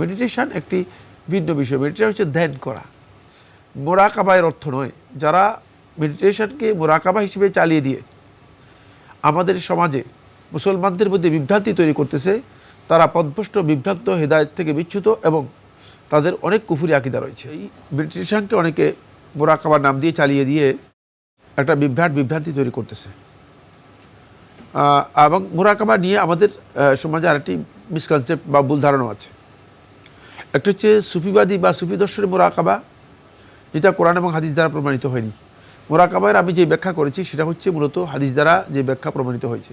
Meditation একটি ভিন্ন বিষয়। মেডিটেশন হচ্ছে ধ্যান করা। মোরাকাবায়ের অর্থ নয়, যারা মেডিটেশনকে মোরাকাবা হিসেবে চালিয়ে দিয়ে আমাদের সমাজে মুসলমানদের মধ্যে বিভ্রান্তি তৈরি করতেছে, তারা পদভষ্ট বিভ্রান্ত, হেদায়ত থেকে বিচ্যুত এবং তাদের অনেক কুফুরি আকিদা রয়েছে। এই মেডিটেশনকে অনেকে মোরাকাবার নাম দিয়ে চালিয়ে দিয়ে একটা বিভ্রাট বিভ্রান্তি তৈরি করতেছে। এবং মোরাকাবা নিয়ে আমাদের সমাজে আরেকটি মিসকনসেপ্ট বা ভুল ধারণা আছে। একটা হচ্ছে সুফিবাদী বা সুফি দর্শনের মোরাকাবা, যেটা কোরআন এবং হাদিস দ্বারা প্রমাণিত হয়নি। মোরাকাবার আমি যে ব্যাখ্যা করেছি, সেটা হচ্ছে মূলত হাদিস দ্বারা যে ব্যাখ্যা প্রমাণিত হয়েছে,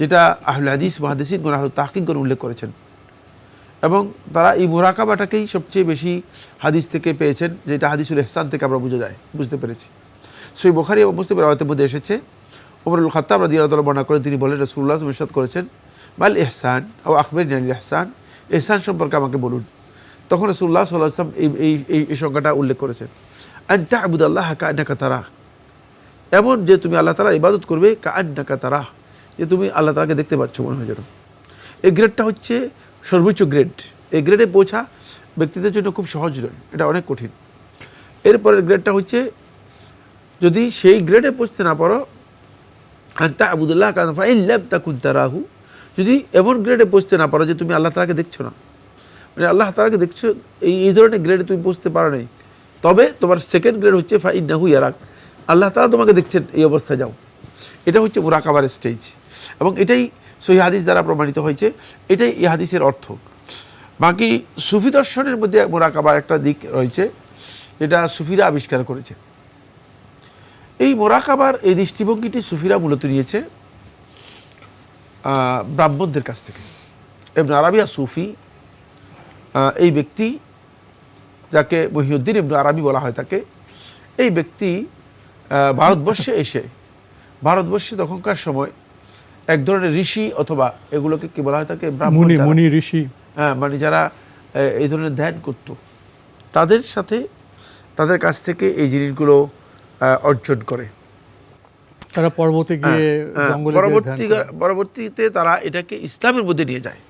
যেটা আহলে হাদিস মহাদিসিন গুণ আহল তাহকিক করে উল্লেখ করেছেন। এবং তারা এই মোরাকাবাটাকেই সবচেয়ে বেশি হাদিস থেকে পেয়েছেন, যেটা হাদিসুল এহসান থেকে আমরা বুঝে যায়, বুঝতে পেরেছি। সেই বোখারি এবং মুসলিম রায়তের মধ্যে এসেছে, ওমরুল খত্তাব রাদি আল্লাহ বর্ণনা করে তিনি বলেন রসুল্লাহ ইরশাদ করেছেন, মাল এহসান ও আখবর নিয়াল এহসান এহসান সম্পর্কে আমাকে বলুন। তখন রসুল্লাহ সাল্লাহ এই এই এই সংখ্যাটা উল্লেখ করেছেন। আন্তা আবুদ আল্লাহ কান্নাকা তারা এমন যে তুমি আল্লাহ তালা ইবাদত করবে কান্নাকা তারা যে তুমি আল্লাহ তালাকে দেখতে পাচ্ছ মনে হয় যেন। এই গ্রেডটা হচ্ছে সর্বোচ্চ গ্রেড। এই গ্রেডে পৌঁছা ব্যক্তিদের জন্য খুব সহজ নয়, এটা অনেক কঠিন। এরপরের গ্রেডটা হচ্ছে, যদি সেই গ্রেডে পৌঁছতে না পারো আন্তা আবুদুল্লাহ কানফাইল্লাম তাকুন তারাহু। যদি এমন গ্রেডে পৌঁছতে না পারো যে তুমি আল্লাহ তালাকে দেখছ না মানে আল্লাহ তালাকে দেখছ, এই এই ধরনের গ্রেডে তুমি পৌঁছতে পারো নাই। তবে তোমার সেকেন্ড গ্রেড হচ্ছে ফাইন্নাহু ইয়ারাক। আল্লাহ তালা তোমাকে দেখছেন, এই অবস্থায় যাও। এটা হচ্ছে মুরাকাবার স্টেজ এবং এটাই সহি হাদিস দ্বারা প্রমাণিত হয়েছে। এটাই এই হাদিসের অর্থ। বাকি সুফি দর্শনের মধ্যে মোরাকাবার একটা দিক রয়েছে। এটা সুফিরা আবিষ্কার করেছে। এই মোরাকাবার, এই দৃষ্টিভঙ্গিটি সুফিরা মূলত নিয়েছে ব্রাহ্মণদের কাছ থেকে। এবং আরাবিয়া সুফি এই ব্যক্তি যাকে মহিউদ্দিন ইবনু আরবি বলা হয় তাকে এই ব্যক্তি ভারতবর্ষে এসে ভারতবর্ষে তখনকার সময় এক ধরনের ঋষি অথবা এগুলোকে কি বলা হয় তাকে ব্রাহ্মণ মুনি মুনি ঋষি। হ্যাঁ মানে যারা এই ধরনের ধ্যান করত তাদের সাথে তাদের কাছ থেকে এই জিনিসগুলো অর্জন করে। তারা পর্বতে গিয়ে হ্যাঁ, ধ্যান পরবর্তী পরবর্তীতে তারা এটাকে ইসলামের মধ্যে নিয়ে যায়।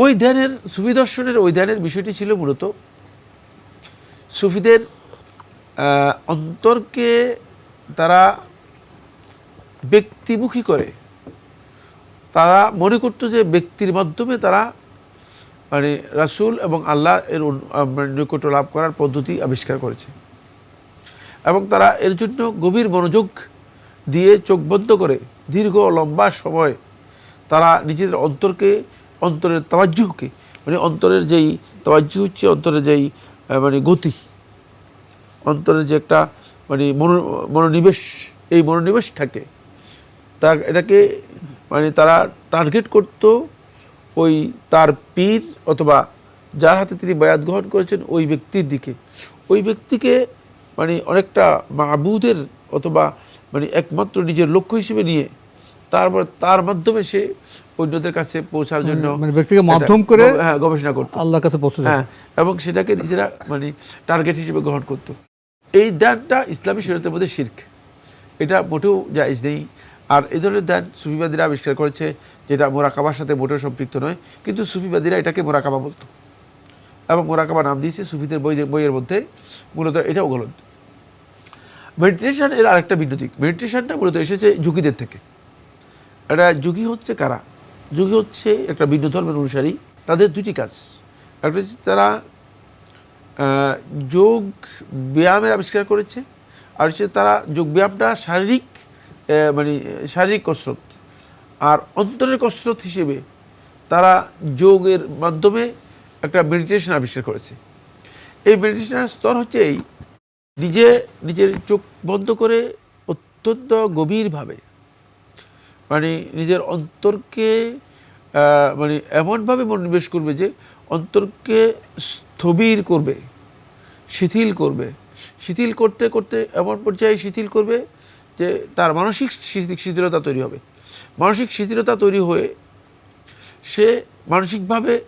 ওই ধ্যানের, সুফি দর্শনের ওই ধ্যানের বিষয়টি ছিল মূলত সুফিদের অন্তরকে তারা ব্যক্তিমুখী করে। তারা মনে করতো যে ব্যক্তির মাধ্যমে তারা মানে রাসূল এবং আল্লাহ এর উন- মানে নৈকট্য লাভ করার পদ্ধতি আবিষ্কার করেছে। এবং তারা এর জন্য গভীর মনোযোগ দিয়ে চোখ বন্ধ করে দীর্ঘ লম্বা সময় তারা নিজেদের অন্তরকে অন্তরের তাবাজ্জুহকে মানে অন্তরের যেই তাবাজ্জু হচ্ছে অন্তরের যেই মানে গতি, অন্তরের যে একটা মানে মনো, মনোনিবেশ, এই মনোনিবেশটাকে, তার, এটাকে মানে তারা টার্গেট করত ওই তার পীর অথবা যার হাতে তিনি বয়াত গ্রহণ করেছেন ওই ব্যক্তির দিকে। ওই ব্যক্তিকে মানে অনেকটা মাবুদের অথবা মানে একমাত্র নিজের লক্ষ্য হিসেবে নিয়ে, তারপর, তার মাধ্যমে সে অন্যদের কাছে পৌঁছার জন্য মানে ব্যক্তিকে মাধ্যম করে হ্যাঁ গবেষণা করতো। আল্লাহর কাছে পৌঁছে হ্যাঁ এবং সেটাকে নিজেরা মানে টার্গেট হিসেবে গ্রহণ করতো। এই ধ্যানটা ইসলামী শরীয়তের মধ্যে শির্ক। এটা মোটেও জায়জ নেই। আর এই ধরনের ধ্যান সুফিবাদীরা আবিষ্কার করেছে যেটা মোরাকাবার সাথে মোটেও সম্পৃক্ত নয় কিন্তু সুফিবাদীরা এটাকে মোরাকাবা বলতো। এবং মোরাকাবা নাম দিয়েছে সুফিদের বই বইয়ের মধ্যে। মূলত এটাও গলত মেডিটেশন এর আরেকটা দিক। মেডিটেশনটা মূলত এসেছে যুগীদের থেকে। এটা যুগী হচ্ছে কারা? যুগী হচ্ছে একটা ভিন্ন ধর্মের অনুসারী, তাদের দুটি কাজ। একটা হচ্ছে তারা যোগ ব্যায়ামের আবিষ্কার করেছে, আর হচ্ছে তারা যোগ ব্যায়ামটা শারীরিক মানে শারীরিক কসরত, আর অন্তরের কসরত হিসেবে তারা যোগের মাধ্যমে একটা মেডিটেশন আবিষ্কার করেছে। এই মেডিটেশনের স্তর হচ্ছে এই, নিজে নিজের চোখ বন্ধ করে অত্যন্ত গভীরভাবে মানে নিজের অন্তরকে মানে এমনভাবে মনোনিবেশ করবে যে অন্তরকে স্থবির করবে, শিথিল করবে। শিথিল করতে করতে এমন পর্যায়ে শিথিল করবে যে তার মানসিক শিথি- শিথিলতা তৈরি হবে। মানসিক শিথিলতা তৈরি হয়ে সে মানসিকভাবে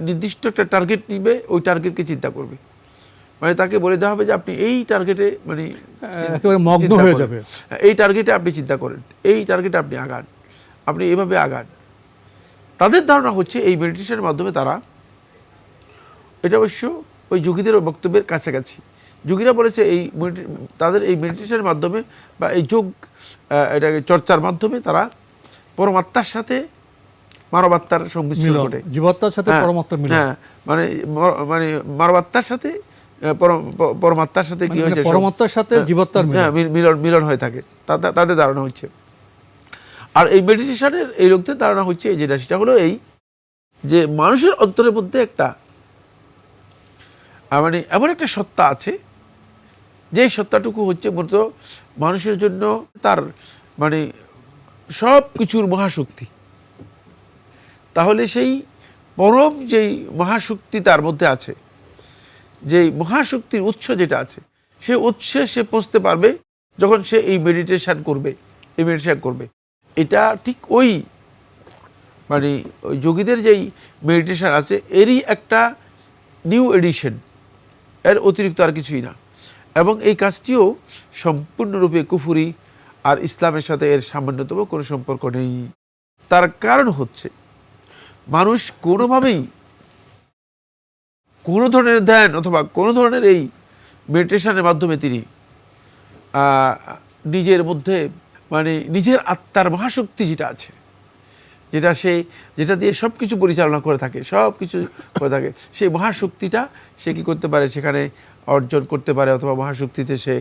নির্দিষ্ট একটা টার্গেট নিবে, ওই টার্গেটকে চিন্তা করবে। মানে তাকে বলে দেওয়া হবে যে আপনি এই টার্গেটে মানে মগ্ন হয়ে যাবে। হ্যাঁ, এই টার্গেটে আপনি চিন্তা করেন। এই টার্গেটে আপনি আগান। আপনি এভাবে আগান। তাদের ধারণা হচ্ছে এই মেডিটেশনের মাধ্যমে তারা এটা অবশ্য ওই যোগীদের বক্তব্যের কাছাকাছি। যোগীরা বলেছে এই তাদের এই মেডিটেশনের মাধ্যমে বা এই যোগ এটাকে চর্চার মাধ্যমে তারা পরমাত্মার সাথে মানবাত্মার সংমিশ্রণ ঘটে। জীবাত্মার সাথে হ্যাঁ, পরমাত্মার মিলন। হ্যাঁ মানে মানে মানবাত্মার সাথে পরমাত্মার সাথে কি মানে হয়েছে? পরমাত্মার সাথে হ্যাঁ, জীবাত্মার মিলন। হ্যাঁ মিলন মিলন হয়ে থাকে। তাদের ধারণা হচ্ছে। আর এই মেডিটেশনের এই লোকদের ধারণা হচ্ছে এই যেটা সেটা হলো এই যে মানুষের অন্তরের মধ্যে একটা মানে এমন একটা সত্তা আছে যে সত্তাটুকু হচ্ছে মূলত মানুষের জন্য তার মানে সব কিছুর মহাশক্তি। তাহলে সেই পরম যেই মহাশক্তি তার মধ্যে আছে যে মহাশক্তির উৎস যেটা আছে, সে উৎসে সে পৌঁছতে পারবে যখন সে এই মেডিটেশন করবে, এই মেডিটেশন করবে। এটা ঠিক ওই মানে ওই যোগীদের যেই মেডিটেশন আছে, এরই একটা নিউ এডিশন এর অতিরিক্ত আর কিছুই না। এবং এই কাজটিও সম্পূর্ণরূপে কুফুরি আর ইসলামের সাথে এর সামান্যতম কোনো সম্পর্ক নেই। তার কারণ হচ্ছে, মানুষ কোনোভাবেই কোনো ধরনের ধ্যান অথবা কোনো ধরনের এই মেডিটেশনের মাধ্যমে তিনি নিজের মধ্যে মানে নিজের আত্মার মহাশক্তি যেটা আছে, যেটা সে, যেটা দিয়ে সব কিছু পরিচালনা করে থাকে সব কিছু করে থাকে সেই মহাশক্তিটা সে কি করতে পারে? সেখানে অর্জন করতে পারে অথবা মহাশক্তিতে সে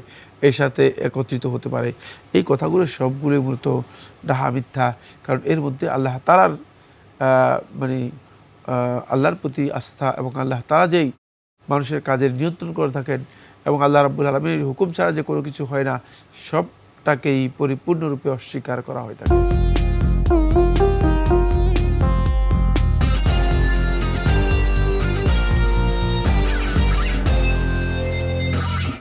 এর সাথে একত্রিত হতে পারে। এই কথাগুলো সবগুলোই মূলত ডাহা মিথ্যা, কারণ এর মধ্যে আল্লাহ তালার মানে আল্লাহর প্রতি আস্থা এবং আল্লাহ তারা যেই মানুষের কাজের নিয়ন্ত্রণ করে থাকেন এবং আল্লাহ রাব্বুল আলমীর হুকুম ছাড়া যে কোনো কিছু হয় না, সবটাকেই পরিপূর্ণরূপে অস্বীকার করা হয়ে থাকে।